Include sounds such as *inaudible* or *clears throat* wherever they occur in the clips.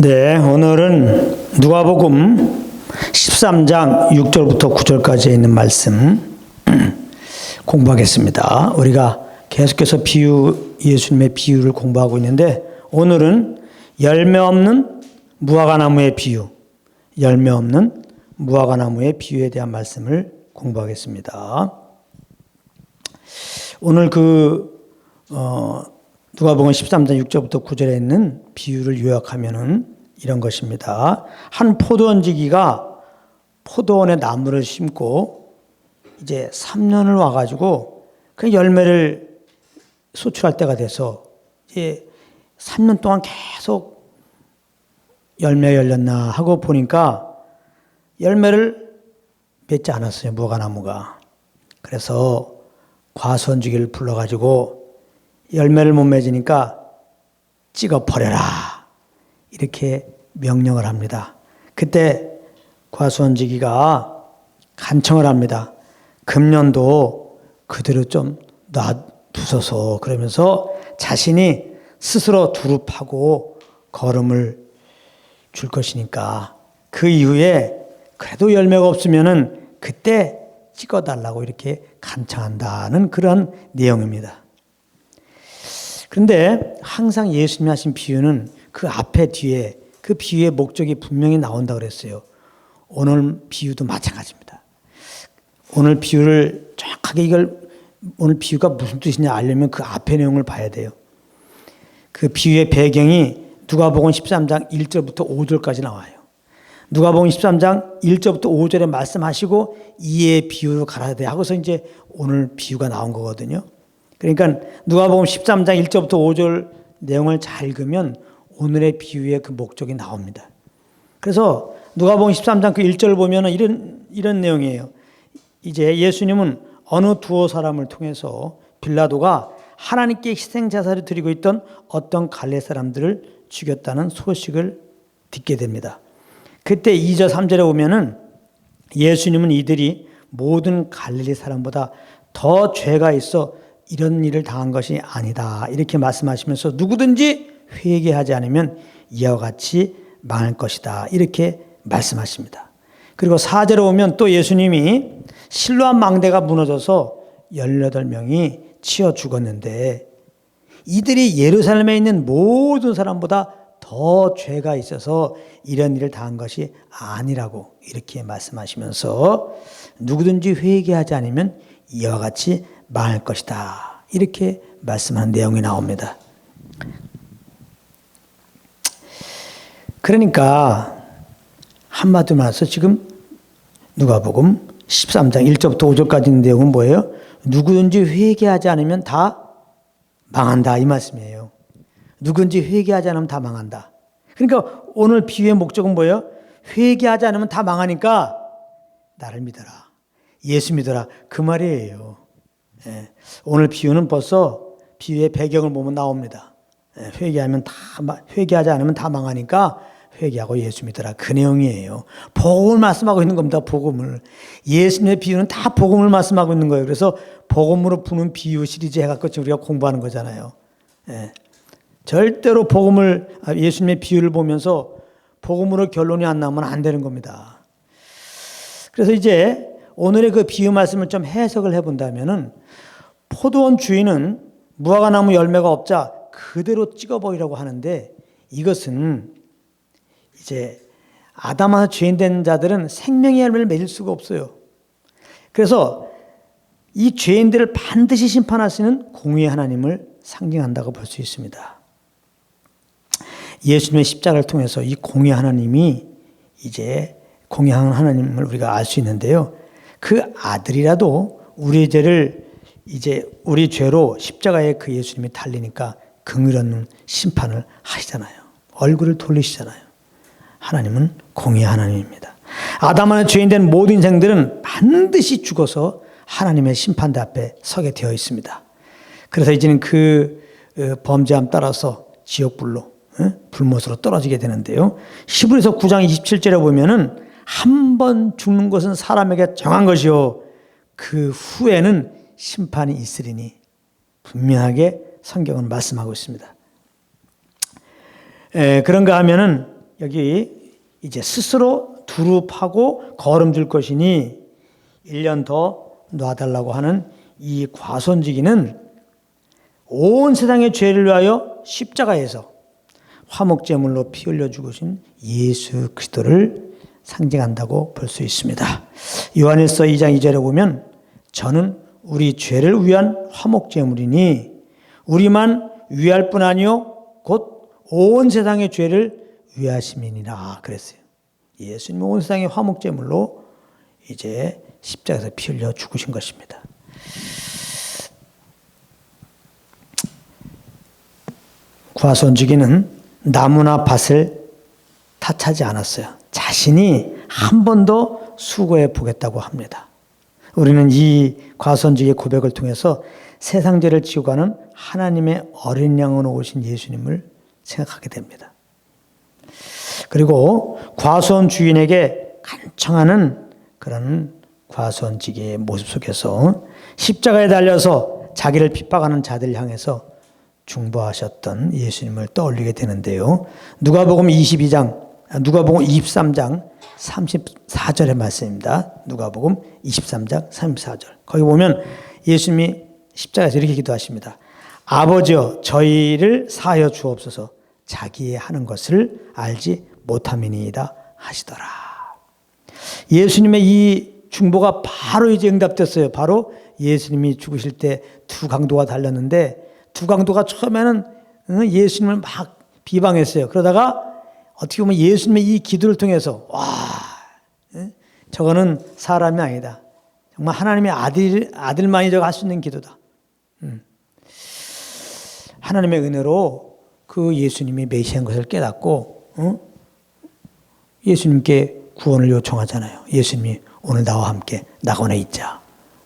네, 오늘은 누가복음 13장 6절부터 9절까지 있는 말씀 *clears throat* 공부하겠습니다. 우리가 계속해서 비유 예수님의 비유를 공부하고 있는데 오늘은 열매 없는 무화과 나무의 비유, 열매 없는 무화과 나무의 비유에 대한 말씀을 공부하겠습니다. 오늘 그 어, 누가복음 13장 6절부터 9절에 있는 비유를 요약하면은 이런 것입니다. 한 포도원지기가 포도원에 나무를 심고 이제 3년을 와가지고 그 열매를 소출할 때가 돼서 이제 3년 동안 계속 열매 열렸나 하고 보니까 열매를 맺지 않았어요. 무화과나무가. 그래서 과수원지기를 불러가지고 열매를 못 맺으니까 찍어 버려라. 이렇게 명령을 합니다. 그때 과수원지기가 간청을 합니다. 금년도 그대로 좀 놔두소서 그러면서 자신이 스스로 두릅하고 걸음을 줄 것이니까 그 이후에 그래도 열매가 없으면은 그때 찍어달라고 이렇게 간청한다는 그런 내용입니다. 그런데 항상 예수님이 하신 비유는 그 앞에 뒤에 그 비유의 목적이 분명히 나온다 그랬어요. 오늘 비유도 마찬가지입니다. 오늘 비유를 정확하게 이걸 오늘 비유가 무슨 뜻이냐 알려면 그 앞의 내용을 봐야 돼요. 그 비유의 배경이 누가복음 13장 1절부터 5절까지 나와요. 누가복음 13장 1절부터 5절에 말씀하시고 이에 비유로 가야 돼 하고서 이제 오늘 비유가 나온 거거든요. 그러니까 누가복음 13장 1절부터 5절 내용을 잘 읽으면 오늘의 비유의 그 목적이 나옵니다. 그래서 누가복음 13장 그 1절 보면은 이런 이런 내용이에요. 이제 예수님은 어느 두어 사람을 통해서 빌라도가 하나님께 희생 제사를 드리고 있던 어떤 갈레 사람들을 죽였다는 소식을 듣게 됩니다. 그때 2절 3절에 보면은 예수님은 이들이 모든 갈릴리 사람보다 더 죄가 있어 이런 일을 당한 것이 아니다. 이렇게 말씀하시면서 누구든지 회개하지 않으면 이와 같이 망할 것이다. 이렇게 말씀하십니다. 그리고 4절에 오면 또 예수님이 실로암 망대가 무너져서 18명이 치어 죽었는데 이들이 예루살렘에 있는 모든 사람보다 더 죄가 있어서 이런 일을 당한 것이 아니라고 이렇게 말씀하시면서 누구든지 회개하지 않으면 이와 같이 망할 것이다. 이렇게 말씀하는 내용이 나옵니다. 그러니까 한마디로 말해서 지금 누가복음 13장 1절부터 5절까지 있는 내용은 뭐예요? 누구든지 회개하지 않으면 다 망한다 이 말씀이에요. 누군지 회개하지 않으면 다 망한다. 그러니까 오늘 비유의 목적은 뭐예요? 회개하지 않으면 다 망하니까 나를 믿어라. 예수 믿어라. 그 말이에요. 예. 오늘 비유는 벌써 비유의 배경을 보면 나옵니다. 예. 회개하면 다 회개하지 않으면 다 망하니까 회개하고 예수 믿어라. 그 내용이에요. 복음을 말씀하고 있는 겁니다. 복음을. 예수님의 비유는 다 복음을 말씀하고 있는 거예요. 그래서 복음으로 푸는 비유 시리즈 해갖고 지금 우리가 공부하는 거잖아요. 예. 절대로 복음을 아, 예수님의 비유를 보면서 복음으로 결론이 안 나오면 안 되는 겁니다. 그래서 이제 오늘의 그 비유 말씀을 좀 해석을 해본다면은 포도원 주인은 무화과 나무 열매가 없자 그대로 찍어버리라고 하는데 이것은 이제 아담아 죄인된 자들은 생명의 열매를 맺을 수가 없어요. 그래서 이 죄인들을 반드시 심판하시는 공의의 하나님을 상징한다고 볼 수 있습니다. 예수님의 십자가를 통해서 이 공의 하나님이 이제 공의한 하나님을 우리가 알 수 있는데요. 그 아들이라도 우리 죄를 이제 우리 죄로 십자가에 그 예수님이 달리니까 긍휼한 심판을 하시잖아요. 얼굴을 돌리시잖아요. 하나님은 공의 하나님입니다. 아담 안에 죄인된 모든 인생들은 반드시 죽어서 하나님의 심판대 앞에 서게 되어 있습니다. 그래서 이제는 그 어, 범죄함 따라서 지옥불로 불못으로 떨어지게 되는데요. 시브리서 9장 27절에 보면은 한 번 죽는 것은 사람에게 정한 것이요 그 후에는 심판이 있으리니 분명하게 성경은 말씀하고 있습니다. 에, 그런가 하면은 여기 이제 스스로 두루 파고 거름 줄 것이니 1년 더 놔달라고 하는 이 과손지기는 온 세상의 죄를 위하여 십자가에서 화목제물로 피 흘려 죽으신 예수 그리스도를 상징한다고 볼 수 있습니다. 요한일서 2장 2절에 보면 저는 우리 죄를 위한 화목제물이니 우리만 위할 뿐 아니요 곧 온 세상의 죄를 위하심이니라 그랬어요. 예수님 온 세상의 화목제물로 이제 십자가에서 피 흘려 죽으신 것입니다. 과손주기는 나무나 밭을 탓하지 않았어요. 자신이 한 번 더 수고해 보겠다고 합니다. 우리는 이 과손주기의 고백을 통해서 세상 죄를 지고 가는 하나님의 어린 양으로 오신 예수님을 생각하게 됩니다. 그리고 과손 주인에게 간청하는 그런 과손지기의 모습 속에서 십자가에 달려서 자기를 핍박하는 자들 향해서 중보하셨던 예수님을 떠올리게 되는데요. 누가복음 22장, 누가복음 23장 34절의 말씀입니다. 누가복음 23장 34절. 거기 보면 예수님이 십자가에서 이렇게 기도하십니다. 아버지여 저희를 사하여 주옵소서 자기의 하는 것을 알지 못함이니이다 하시더라. 예수님의 이 중보가 바로 이제 응답됐어요. 바로 예수님이 죽으실 때 두 강도가 달렸는데 두 강도가 처음에는 예수님을 막 비방했어요. 그러다가 어떻게 보면 예수님의 이 기도를 통해서 와 저거는 사람이 아니다. 정말 하나님의 아들 아들만이 저거 할 수 있는 기도다. 음. 하나님의 은혜로 그 예수님이 메시아인 것을 깨닫고 어? 예수님께 구원을 요청하잖아요. 예수님이 오늘 나와 함께 낙원에 있자.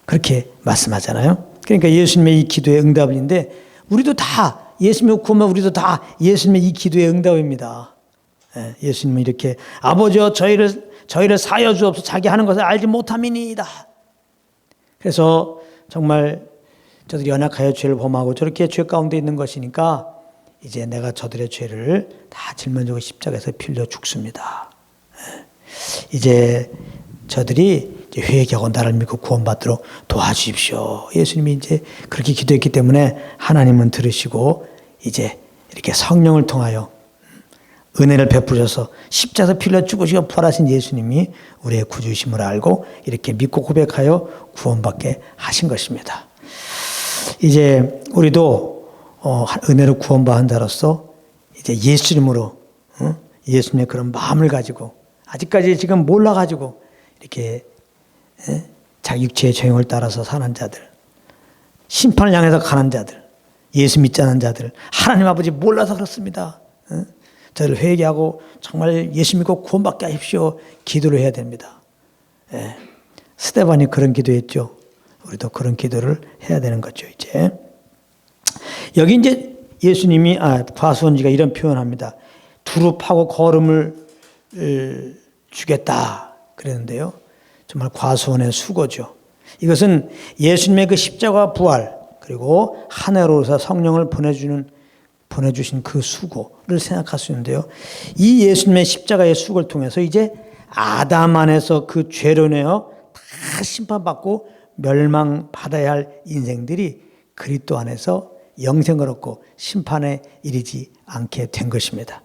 그렇게 말씀하잖아요. 그러니까 예수님의 이 기도의 응답인데 우리도 다 예수님의 구원만 우리도 다 예수님의 이 기도의 응답입니다. 예, 예수님은 이렇게 아버지여 저희를 저희를 사여 주옵소서 자기 하는 것을 알지 못함이니이다. 그래서 정말 저들이 연약하여 죄를 범하고 저렇게 죄 가운데 있는 것이니까 이제 내가 저들의 죄를 다 짊어지고 십자가에서 빌려 죽습니다. 예. 이제 저들이 회개하고 나를 믿고 구원받도록 도와주십시오. 예수님이 이제 그렇게 기도했기 때문에 하나님은 들으시고 이제 이렇게 성령을 통하여 은혜를 베푸셔서 십자가에서 빌려 죽으시고 부활하신 예수님이 우리의 구주이심을 알고 이렇게 믿고 고백하여 구원받게 하신 것입니다. 이제 우리도 어, 은혜로 구원받은 자로서 이제 예수님으로 어? 예수님의 그런 마음을 가지고 아직까지 지금 몰라가지고 이렇게 에? 자기 육체의 정형을 따라서 사는 자들 심판을 향해서 가는 자들 예수 믿지 않은 자들 하나님 아버지 몰라서 그렇습니다. 어? 저를 회개하고 정말 예수 믿고 구원받게 하십시오. 기도를 해야 됩니다. 예. 스테반이 그런 기도했죠. 우리도 그런 기도를 해야 되는 거죠, 이제. 여기 이제 예수님이, 아, 과수원지가 이런 표현합니다. 두루 파고 걸음을 주겠다. 그랬는데요. 정말 과수원의 수고죠. 이것은 예수님의 그 십자가 부활, 그리고 하늘로서 성령을 보내주는 보내주신 그 수고를 생각할 수 있는데요. 이 예수님의 십자가의 수고를 통해서 이제 아담 안에서 그 죄로 내어 다 심판받고 멸망받아야 할 인생들이 그리스도 안에서 영생을 얻고 심판에 이르지 않게 된 것입니다.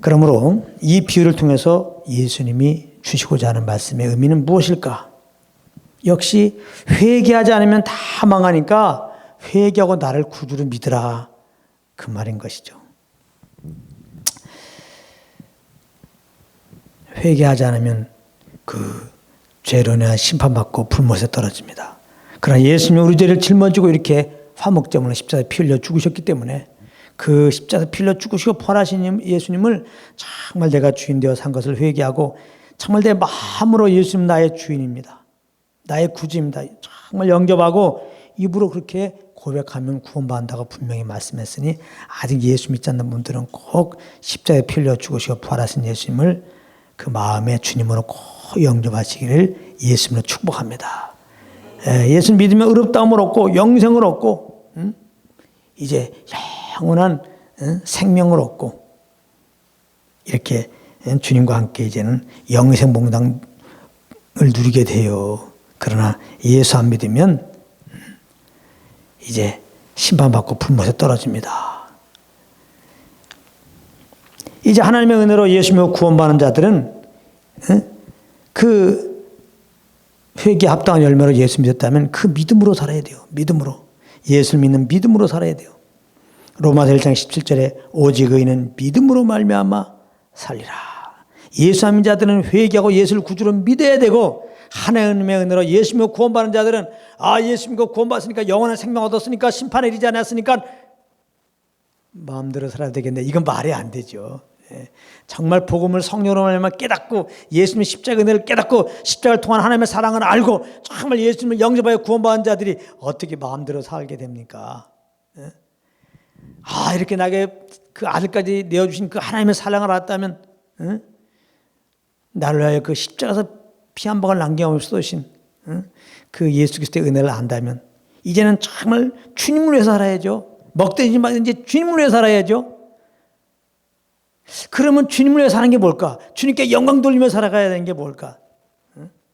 그러므로 이 비유를 통해서 예수님이 주시고자 하는 말씀의 의미는 무엇일까? 역시 회개하지 않으면 다 망하니까 회개하고 나를 구주로 믿으라. 그 말인 것이죠. 회개하지 않으면 그 죄로 인한 심판받고 불못에 떨어집니다. 그러나 예수님이 우리 죄를 짊어지고 이렇게 화목제물로 십자가에 피 흘려 죽으셨기 때문에 그 십자가에 피 흘려 죽으시고 벌하신 예수님을 정말 내가 주인 되어 산 것을 회개하고 정말 내 마음으로 예수님 나의 주인입니다. 나의 구주입니다. 정말 영접하고 입으로 그렇게 고백하면 구원받는다고 분명히 말씀했으니 아직 예수 믿지 않는 분들은 꼭 십자가에 피 흘려 죽으시고 부활하신 예수님을 그 마음의 주님으로 꼭 영접하시기를 예수님으로 축복합니다. 예, 예수 믿으면 의롭다움을 얻고 영생을 얻고 이제 영원한 생명을 얻고 이렇게 주님과 함께 이제는 영생 봉당을 누리게 돼요. 그러나 예수 안 믿으면 이제 심판받고 불못에 떨어집니다. 이제 하나님의 은혜로 예수 믿고 구원받는 자들은 그 회개 합당한 열매로 예수 믿었다면 그 믿음으로 살아야 돼요. 믿음으로. 예수를 믿는 믿음으로 살아야 돼요. 로마서 1장 17절에 오직 의인은 믿음으로 말미암아 살리라. 예수 안 믿는 자들은 회개하고 예수를 구주로 믿어야 되고 하나님의 은혜로 예수 믿고 구원받는 자들은 아 예수 믿고 구원받았으니까 영원한 생명 얻었으니까 심판에 이르지 않았으니까 마음대로 살아야 되겠네. 이건 말이 안 되죠. 예. 정말 복음을 성령으로 말미암아 깨닫고 예수님의 십자가 은혜를 깨닫고 십자가를 통한 하나님의 사랑을 알고 정말 예수님을 영접하여 구원받은 자들이 어떻게 마음대로 살게 됩니까? 예? 아 이렇게 나에게 그 아들까지 내어주신 그 하나님의 사랑을 알았다면 예? 나를 위하여 그 십자가에서 피 한 방울 남김없이 쏘신 그 예수 그리스도의 은혜를 안다면 이제는 정말 주님을 위해 살아야죠. 먹든지 마든지 주님을 위해 살아야죠. 그러면 주님을 위해 사는 게 뭘까? 주님께 영광 돌리며 살아가야 되는 게 뭘까?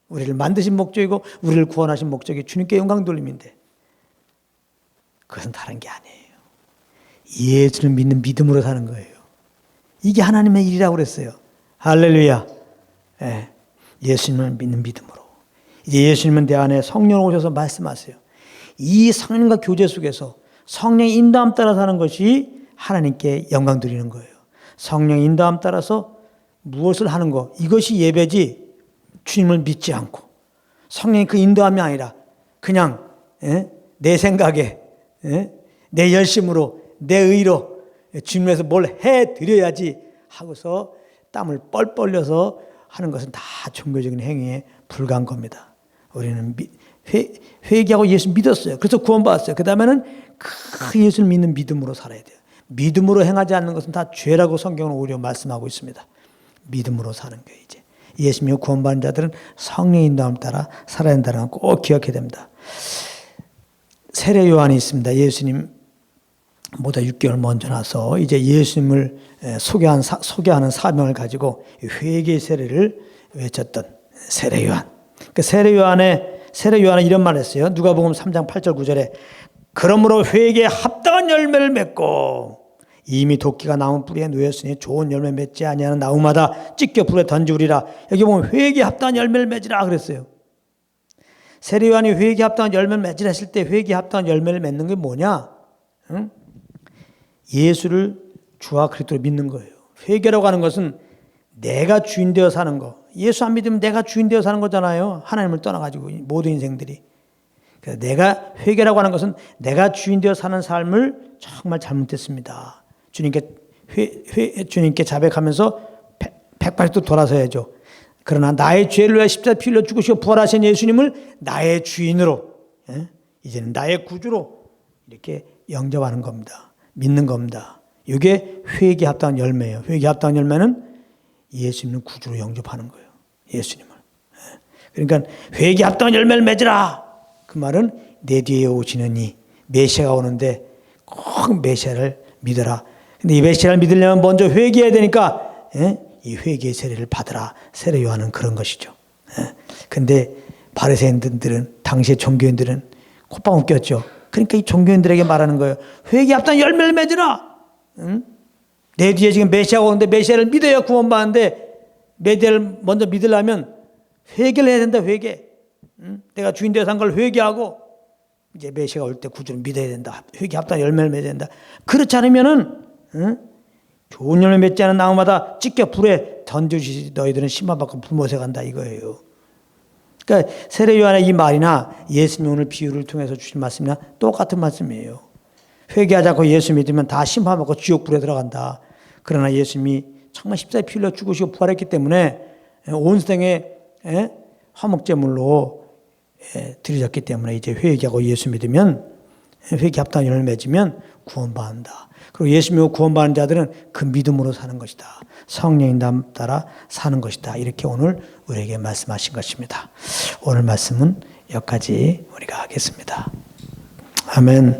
우리를 만드신 목적이고 우리를 구원하신 목적이 주님께 영광 돌림인데 그것은 다른 게 아니에요. 예수를 믿는 믿음으로 사는 거예요. 이게 하나님의 일이라고 그랬어요. 할렐루야. 예. 예수님을 믿는 믿음으로. 이제 예수님은 내 안에 성령 오셔서 말씀하세요. 이 성령과 교제 속에서 성령의 인도함 따라 사는 것이 하나님께 영광 드리는 거예요. 성령 인도함 따라서 무엇을 하는 거 이것이 예배지 주님을 믿지 않고 성령의 그 인도함이 아니라 그냥 예? 내 생각에 예? 내 열심으로 내 의로 주님에서 뭘 해드려야지 하고서 땀을 뻘뻘 흘려서 하는 것은 다 종교적인 행위에 불과한 겁니다. 우리는 회, 회개하고 예수 믿었어요. 그래서 구원받았어요. 그 다음에는 그 예수를 믿는 믿음으로 살아야 돼요. 믿음으로 행하지 않는 것은 다 죄라고 성경은 오히려 말씀하고 있습니다. 믿음으로 사는 거예요, 이제. 예수 믿고 구원받은 자들은 성령의 인도함 따라 살아야 된다는 걸 꼭 기억해야 됩니다. 세례 요한이 있습니다. 예수님 보다 6개월 먼저 나서 이제 예수님을 소개한, 소개하는 사명을 가지고 회개 세례를 외쳤던 세례 요한. 그 세례 요한의 세례 요한은 이런 말을 했어요. 누가복음 3장 8절 9절에 그러므로 회개에 합당한 열매를 맺고 이미 도끼가 나무 뿌리에 놓였으니 좋은 열매 맺지 아니하는 나무마다 찢겨 불에 던지우리라. 여기 보면 회개에 합당한 열매를 맺으라 그랬어요. 세례 요한이 회개에 합당한 열매를 맺으라 했을 때 회개에 합당한 열매를 맺는 게 뭐냐? 응? 예수를 주와 그리스도를 믿는 거예요. 회개라고 하는 것은 내가 주인 되어 사는 거. 예수 안 믿으면 내가 주인 되어 사는 거잖아요. 하나님을 떠나가지고 모든 인생들이. 그래서 내가 회개라고 하는 것은 내가 주인 되어 사는 삶을 정말 잘못했습니다. 주님께 회, 회, 주님께 자백하면서 백발도 돌아서야죠. 그러나 나의 죄를 위해 십자가 피 흘려 죽으시고 부활하신 예수님을 나의 주인으로 예? 이제는 나의 구주로 이렇게 영접하는 겁니다. 믿는 겁니다. 이게 회개 합당한 열매예요. 회개 합당한 열매는 예수님을 구주로 영접하는 거예요. 예수님을. 예. 그러니까 회개 합당한 열매를 맺으라. 그 말은 내 뒤에 오시는 이 메시아가 오는데 꼭 메시아를 믿어라. 근데 이 메시아를 믿으려면 먼저 회개해야 되니까 예? 이 회개의 세례를 받으라. 세례 요한은 그런 것이죠. 예? 근데 바리새인들은 당시의 종교인들은 콧방울 꼈죠. 그러니까 이 종교인들에게 말하는 거예요. 회개 합당 열매를 맺으라. 응? 내 뒤에 지금 메시아가 오는데 메시아를 믿어야 구원받는데 메시아를 먼저 믿으려면 회개를 해야 된다. 회개. 응? 내가 주인 되어 산걸 회개하고 이제 메시아가 올 때 구주를 믿어야 된다. 회개 합당 열매를 맺어야 된다. 그렇지 않으면은 응? 좋은 열매 맺지 않은 나무마다 찢겨 불에 던져주시 너희들은 심판받고 불못에 간다 이거예요. 그러니까 세례 요한의 이 말이나 예수님 오늘 비유를 통해서 주신 말씀이나 똑같은 말씀이에요. 회개하지 않고 예수 믿으면 다 심판받고 지옥 불에 들어간다. 그러나 예수님이 정말 십자에 피 흘려 죽으시고 부활했기 때문에 온 생에 화목제물로 드려졌기 때문에 이제 회개하고 예수 믿으면 회개 합당을 맺으면 구원받는다. 그리고 예수 믿고 구원받는 자들은 그 믿음으로 사는 것이다. 성령인 따라 사는 것이다. 이렇게 오늘 우리에게 말씀하신 것입니다. 오늘 말씀은 여기까지 우리가 하겠습니다. 아멘.